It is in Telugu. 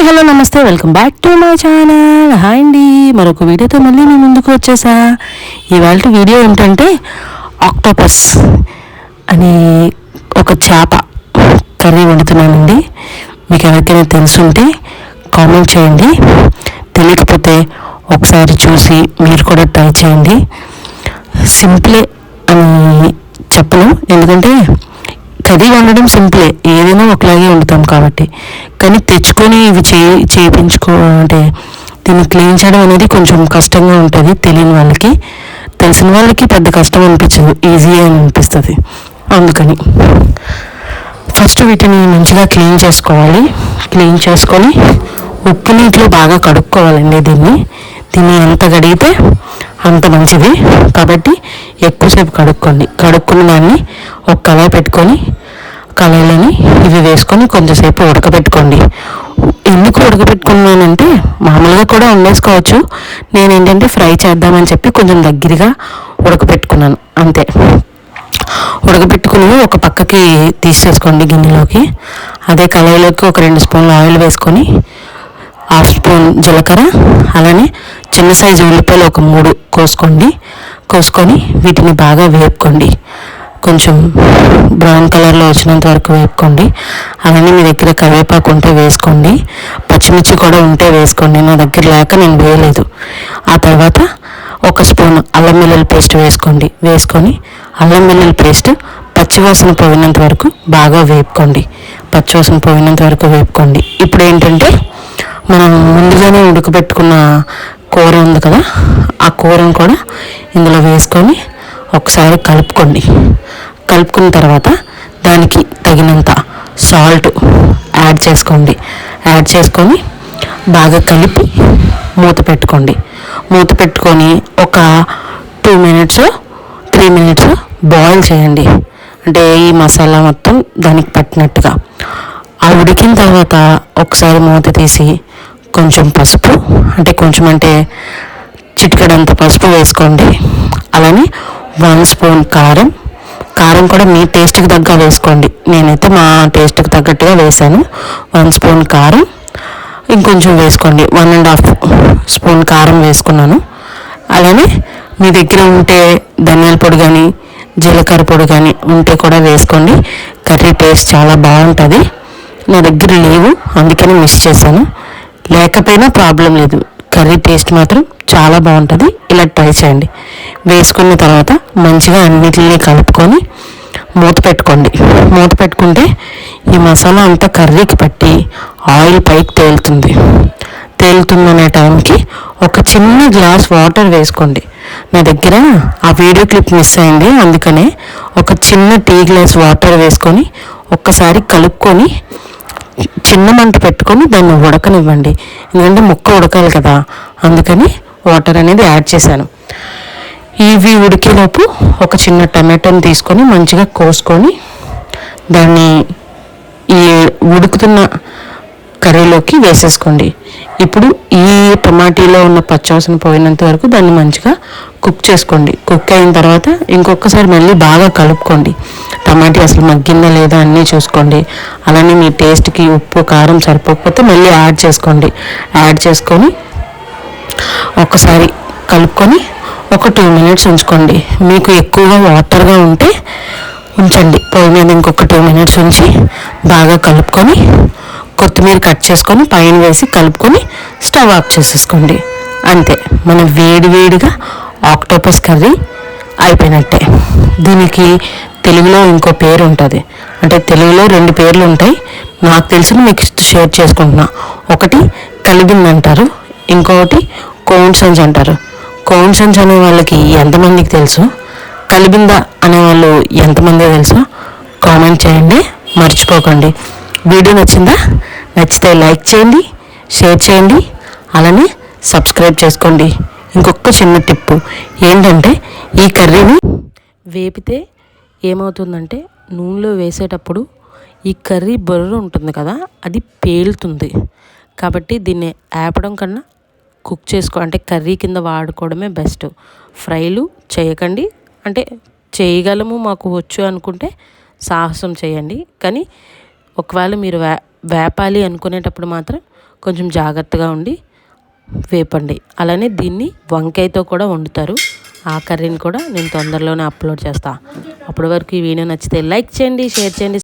Hi hello namaste welcome back to my channel. Hi అండి. మరొక వీడియోతో మళ్ళీ నేను ముందుకు వచ్చేసా. ఇవాళ వీడియో ఏంటంటే ఆక్టోపస్ అనే ఒక చేప కర్రీ వండుతున్నానండి. మీకు ఎవరికైనా తెలుసుంటే కామెంట్ చేయండి. తెలియకపోతే ఒకసారి చూసి మీరు కూడా ట్రై చేయండి. సింపులే అని చెప్పను ఎందుకంటే చదివి వండడం సింపులే. ఏదైనా ఒకలాగే వండుతాం కాబట్టి. కానీ తెచ్చుకొని ఇవి చే చేయించుకో అంటే దీన్ని క్లీన్ చేయడం అనేది కొంచెం కష్టంగా ఉంటుంది తెలియని వాళ్ళకి. తెలిసిన వాళ్ళకి పెద్ద కష్టం అనిపించదు. ఈజీ అనిపిస్తుంది. అందుకని. ఫస్ట్ వీటిని మంచిగా క్లీన్ చేసుకోవాలి. క్లీన్ చేసుకొని ఉప్పు నీటిలో బాగా కడుక్కోవాలండి దీన్ని. దీన్ని ఎంత కడిగితే అంత మంచిది. కాబట్టి ఎక్కువసేపు కడుక్కోండి. కడుక్కున్న దాన్ని ఒక కళాయి పెట్టుకొని కళాయిలని ఇవి వేసుకొని కొంచెంసేపు ఉడకబెట్టుకోండి. ఎందుకు ఉడకబెట్టుకున్నానంటే మామూలుగా కూడా వండేసుకోవచ్చు. నేను ఏంటంటే ఫ్రై చేద్దామని చెప్పి కొంచెం దగ్గరగా ఉడకబెట్టుకున్నాను. అంతే. ఉడకబెట్టుకుని ఒక పక్కకి తీసేసుకోండి గిన్నెలోకి. అదే కళాయిలోకి ఒక రెండు స్పూన్లు ఆయిల్ వేసుకొని హాఫ్ స్పూన్ జీలకర్ర అలానే చిన్న సైజు ఉల్లిపాయలు ఒక మూడు కోసుకోండి. కోసుకొని వీటిని బాగా వేపుకోండి. కొంచెం బ్రౌన్ కలర్లో వచ్చినంత వరకు వేపుకోండి. అలానే మీ దగ్గర కరివేపాకు ఉంటే వేసుకోండి. పచ్చిమిర్చి కూడా ఉంటే వేసుకోండి. నా దగ్గర లేక నేను వేయలేదు. ఆ తర్వాత ఒక స్పూన్ అల్లం వెల్లుల్లి పేస్ట్ వేసుకోండి. వేసుకొని అల్లం వెల్లుల్లి పేస్ట్ పచ్చివాసన పోయినంత వరకు బాగా వేపుకోండి. పచ్చివాసన పోయినంత వరకు వేపుకోండి. ఇప్పుడు ఏంటంటే మనం ముందుగానే ఉడకబెట్టుకున్న కూర ఉంది కదా ఆ కూరను కూడా ఇందులో వేసుకొని ఒకసారి కలుపుకోండి. కలుపుకున్న తర్వాత దానికి తగినంత సాల్ట్ యాడ్ చేసుకోండి. యాడ్ చేసుకొని బాగా కలిపి మూత పెట్టుకోండి. మూత పెట్టుకొని ఒక two minutes three minutes boil చేయండి. అంటే ఈ మసాలా మొత్తం దానికి పట్టినట్టుగా. ఆ ఉడికిన తర్వాత ఒకసారి మూత తీసి కొంచెం పసుపు అంటే కొంచెం అంటే చిటికడంత పసుపు వేసుకోండి. అలానే వన్ స్పూన్ కారం. కారం కూడా మీ టేస్ట్కి తగ్గ వేసుకోండి. నేనైతే మా టేస్ట్కి తగ్గట్టుగా వేసాను. వన్ స్పూన్ కారం. ఇంకొంచెం వేసుకోండి. వన్ అండ్ హాఫ్ స్పూన్ కారం వేసుకున్నాను. అలానే మీ దగ్గర ఉంటే ధనియాల పొడి కానీ జీలకర్ర పొడి కానీ ఉంటే కూడా వేసుకోండి. కర్రీ టేస్ట్ చాలా బాగుంటుంది. నా దగ్గర లేవు. అందుకని మిస్ చేశాను. లేకపోయినా ప్రాబ్లం లేదు. కర్రీ టేస్ట్ మాత్రం చాలా బాగుంటుంది. ఇలా ట్రై చేయండి. వేసుకున్న తర్వాత మంచిగా అన్నిటిని కలుపుకొని మూత పెట్టుకోండి. మూత పెట్టుకుంటే ఈ మసాలా అంతా కర్రీకి పట్టి ఆయిల్ పైకి తేలుతుంది. తేలుతుందనే టైంకి ఒక చిన్న గ్లాస్ వాటర్ వేసుకోండి. నా దగ్గర ఆ వీడియో క్లిప్ మిస్ అయింది. అందుకనే ఒక చిన్న టీ గ్లాస్ వాటర్ వేసుకొని ఒక్కసారి కలుపుకొని చిన్న మంట పెట్టుకొని దాన్ని ఉడకనివ్వండి. ఎందుకంటే ముక్క ఉడకాలి కదా. అందుకని వాటర్ అనేది యాడ్ చేశాను. ఇవి ఉడికేలోపు ఒక చిన్న టమాటోని తీసుకొని మంచిగా కోసుకొని దాన్ని ఈ ఉడుకుతున్న కర్రీలోకి వేసేసుకోండి. ఇప్పుడు ఈ టమాటీలో ఉన్న పచ్చవాసన పోయినంత వరకు దాన్ని మంచిగా కుక్ చేసుకోండి. కుక్ అయిన తర్వాత ఇంకొకసారి మళ్ళీ బాగా కలుపుకోండి. టమాటీ అసలు మగ్గిందా లేదా అన్నీ చూసుకోండి. అలానే మీ టేస్ట్కి ఉప్పు కారం సరిపోకపోతే మళ్ళీ యాడ్ చేసుకోండి. యాడ్ చేసుకొని ఒకసారి కలుపుకొని ఒక టూ మినిట్స్ ఉంచుకోండి. మీకు ఎక్కువగా వాటర్గా ఉంటే ఉంచండి. పొయ్యి మీద ఇంకొక టూ మినిట్స్ ఉంచి బాగా కలుపుకొని కొత్తిమీర కట్ చేసుకొని పైన వేసి కలుపుకొని స్టవ్ ఆఫ్ చేసేసుకోండి. అంతే మన వేడివేడిగా ఆక్టోపస్ కర్రీ అయిపోయినట్టే. దీనికి తెలుగులో ఇంకో పేరు ఉంటుంది. అంటే తెలుగులో రెండు పేర్లు ఉంటాయి. నాకు తెలిసిన మీకు షేర్ చేసుకుంటున్నా. ఒకటి కలిగింది అంటారు ఇంకొకటి కోన్సన్స్ అంటారు. కోన్సన్స్ అనే వాళ్ళకి ఎంతమందికి తెలుసు? కలిబింద అనేవాళ్ళు ఎంతమంది తెలుసు? కామెంట్ చేయండి మర్చిపోకండి. వీడియో నచ్చిందా? నచ్చితే లైక్ చేయండి షేర్ చేయండి అలానే సబ్స్క్రైబ్ చేసుకోండి. ఇంకొక చిన్న టిప్పు ఏంటంటే ఈ కర్రీని వేపితే ఏమవుతుందంటే నూనెలో వేసేటప్పుడు ఈ కర్రీ బొర్ర ఉంటుంది కదా అది పేలుతుంది. కాబట్టి దీన్ని ఆపడం కన్నా కుక్ చేసుకో అంటే కర్రీ కింద వాడుకోవడమే బెస్ట్. ఫ్రైలు చేయకండి అంటే చేయగలము మాకు వచ్చు అనుకుంటే సాహసం చేయండి. కానీ ఒకవేళ మీరు వేపాలి అనుకునేటప్పుడు మాత్రం కొంచెం జాగ్రత్తగా ఉండి వేపండి. అలానే దీన్ని వంకాయతో కూడా వండుతారు. ఆ కర్రీని కూడా నేను తొందరలోనే అప్లోడ్ చేస్తాను అప్పటి వరకు ఈ వీడియో నచ్చితే లైక్ చేయండి షేర్ చేయండి